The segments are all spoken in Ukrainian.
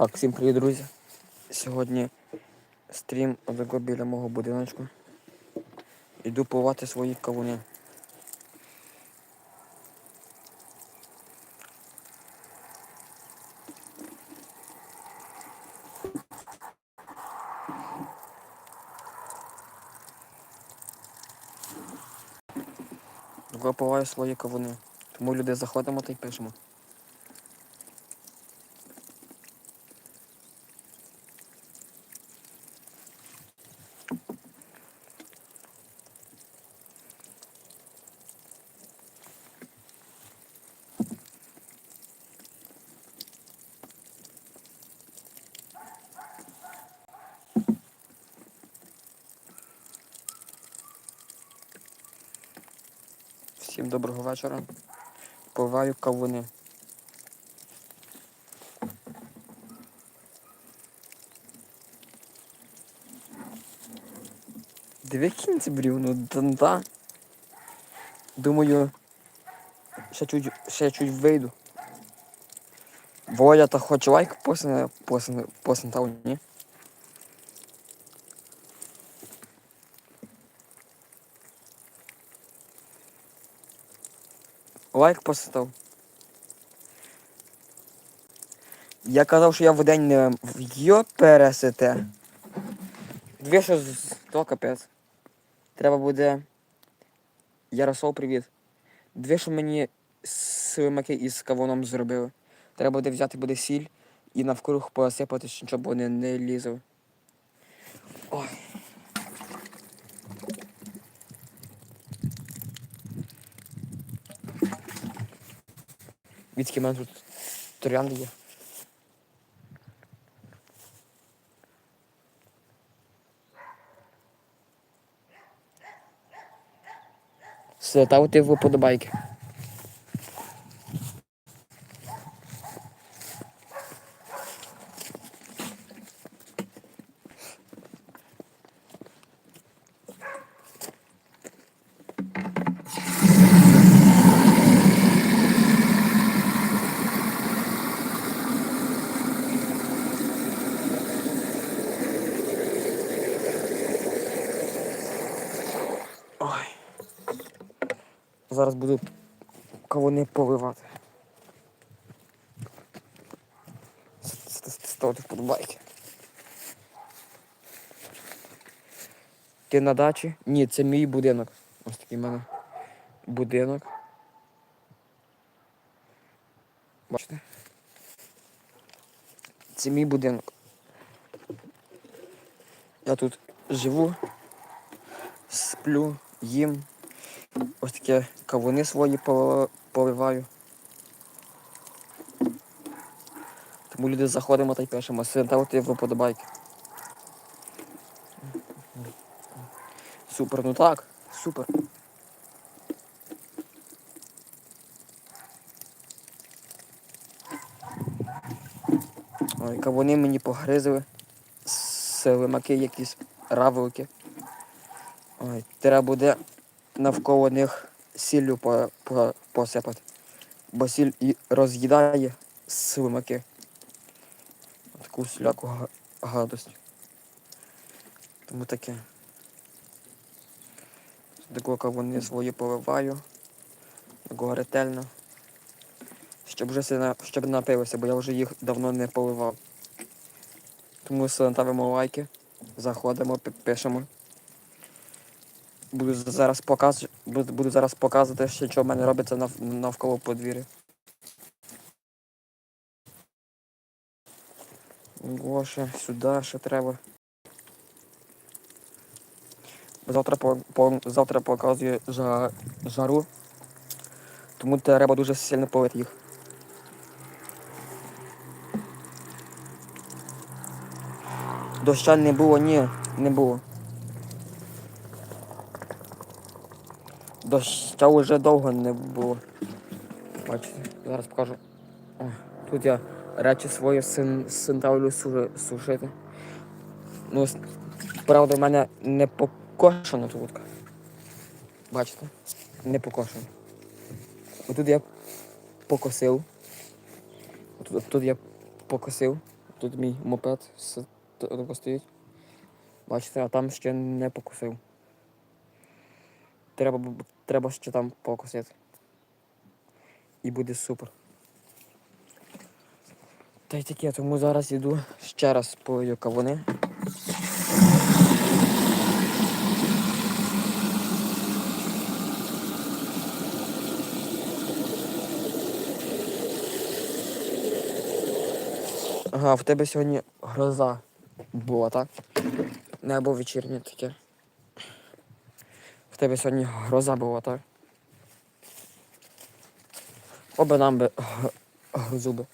Так, всім привіт, друзі. Сьогодні стрім отако біля мого будиночку. Іду повати свої кавуни. Тако поваю свої кавуни. Тому люди заходимо та й пишемо. Всім доброго вечора. Поваю кавуни. Диви кінці брівну, да. Думаю, ще чуть, ще чуть вийду. Воля та хоч лайк посне, посне, посне ні. Лайк постав. Я казав, що я в не йо пересете. Дві що з то капець. Треба буде. Ярослав, привіт. Дві, що мені слимаки із кавуном зробили. Треба буде взяти буде сіль і навкруг посипати, щоб вони не лізли. Ой. Відки в мене тут троянди є. Ставте вподобайки. Зараз буду кавуни поливати. Ставте вподобайки. Ти на дачі? Ні, це мій будинок. Ось такий в мене будинок. Бачите? Це мій будинок. Я тут живу, сплю, їм. Ось таке кавуни свої по- поливаю. Тому люди заходимо та й пишемо. Ставте вподобайки. Супер, ну так, супер. Ой, кавуни мені погризли. Слимаки якісь равлики. Ой, треба буде навколо них сіллю по, по, посипати. Бо сіль роз'їдає слимаки. Таку всіляку гадость. Тому таке. Такого кавуни свої поливаю. Такого ретельно. Щоб вже щоб напилося, бо я вже їх давно не поливав. Тому ставимо лайки, заходимо, пишемо. Буду зараз показ... буду, зараз показувати, ще, що в мене робиться нав... навколо подвір'я. О, ще сюди ще треба. Завтра по, по, завтра показує жа, жару. Тому треба дуже сильно полити їх. Доща не було, ні, не було. Доща вже довго не було. Бачите, зараз покажу. О, тут я речі свої син, синтавлю суши- сушити. Ну, правда, в мене не покошена тут. Бачите? Не покошена. Отут я покосив. Тут, тут я покосив. Тут мій мопед с- стоїть. Бачите, а там ще не покусив. Треба, треба ще там покусити. І буде супер. Та й таке, тому зараз іду ще раз полию кавуни. Ага, в тебе сьогодні гроза була, так? Небо вечірнє таке. Тебе сьогодні гроза була, так? Оба нам би г- грозу би.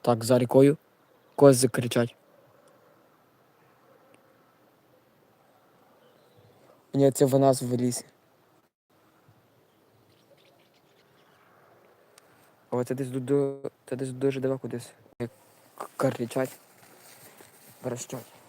Так, за рікою кози кричать. Ні, це в нас в лісі. Але це десь до це десь дуже далеко десь. Кричать. Верещать.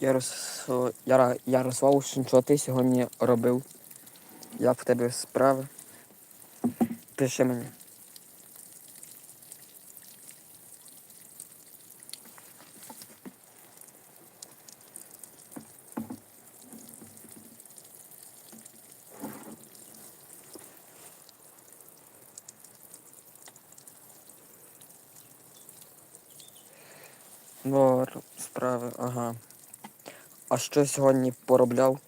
Ярос... Яра... Ярослав, що ти сьогодні робив? Як в тебе справи? Пиши мені. Ну, р- справи, ага. А що сьогодні поробляв?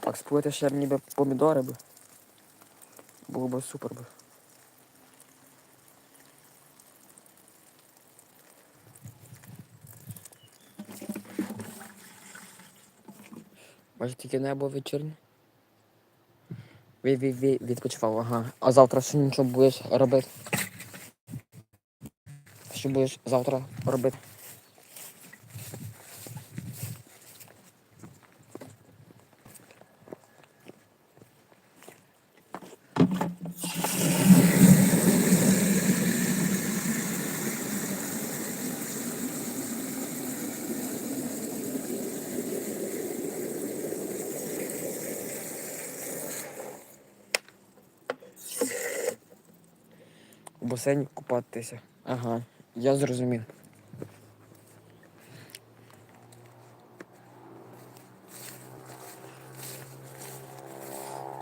Так, сплити ще б ніби помідори би. Було б супер би. Бачите, тільки небо вечірнє. Ві, ві, ві, відпочивав, ага. А завтра що нічого будеш робити? Що будеш завтра робити? Басейні купатися. Ага, я зрозумів.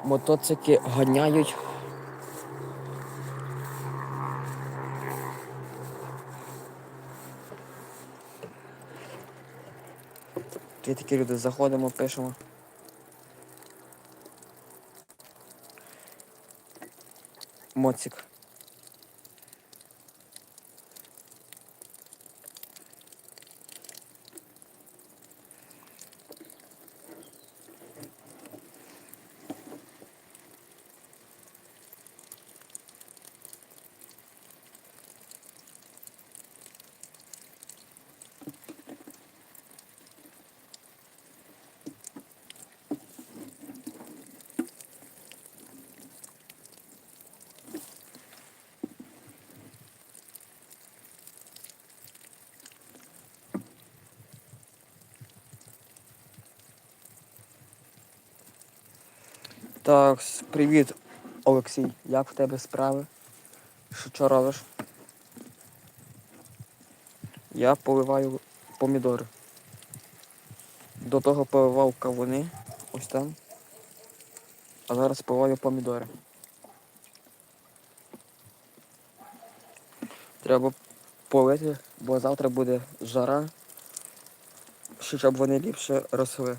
Мотоцики ганяють. Є такі люди, заходимо, пишемо. Моцик. Так, привіт, Олексій. Як в тебе справи? Що, робиш? Я поливаю помідори. До того поливав кавуни, ось там. А зараз поливаю помідори. Треба полити, бо завтра буде жара, щоб вони ліпше росли.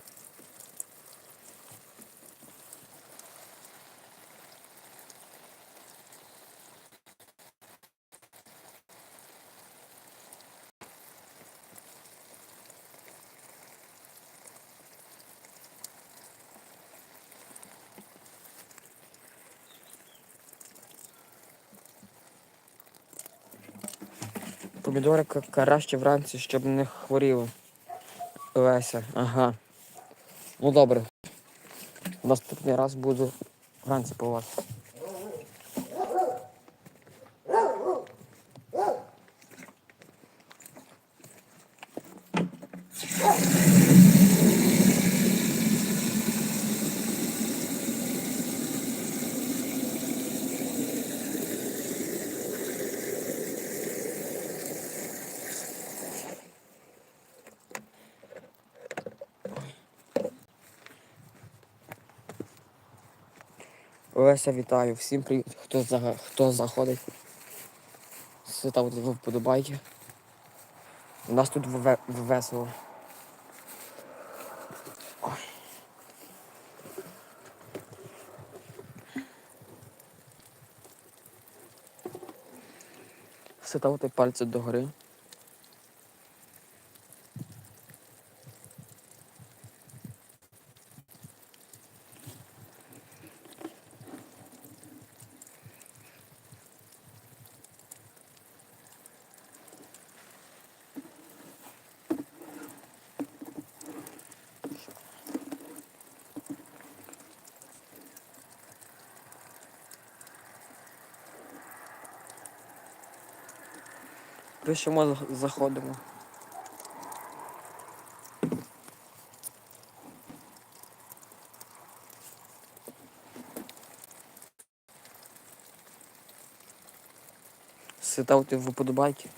Помідори ка- краще вранці, щоб не хворіло. Леся, ага. Ну добре. Наступний раз буду вранці поливати. Леся, вітаю. Всім хто, за, хто заходить. Ставте вподобайки. У нас тут ве- весело. Ой. Ставте пальці догори. Пишемо, за- заходимо. в вподобайки.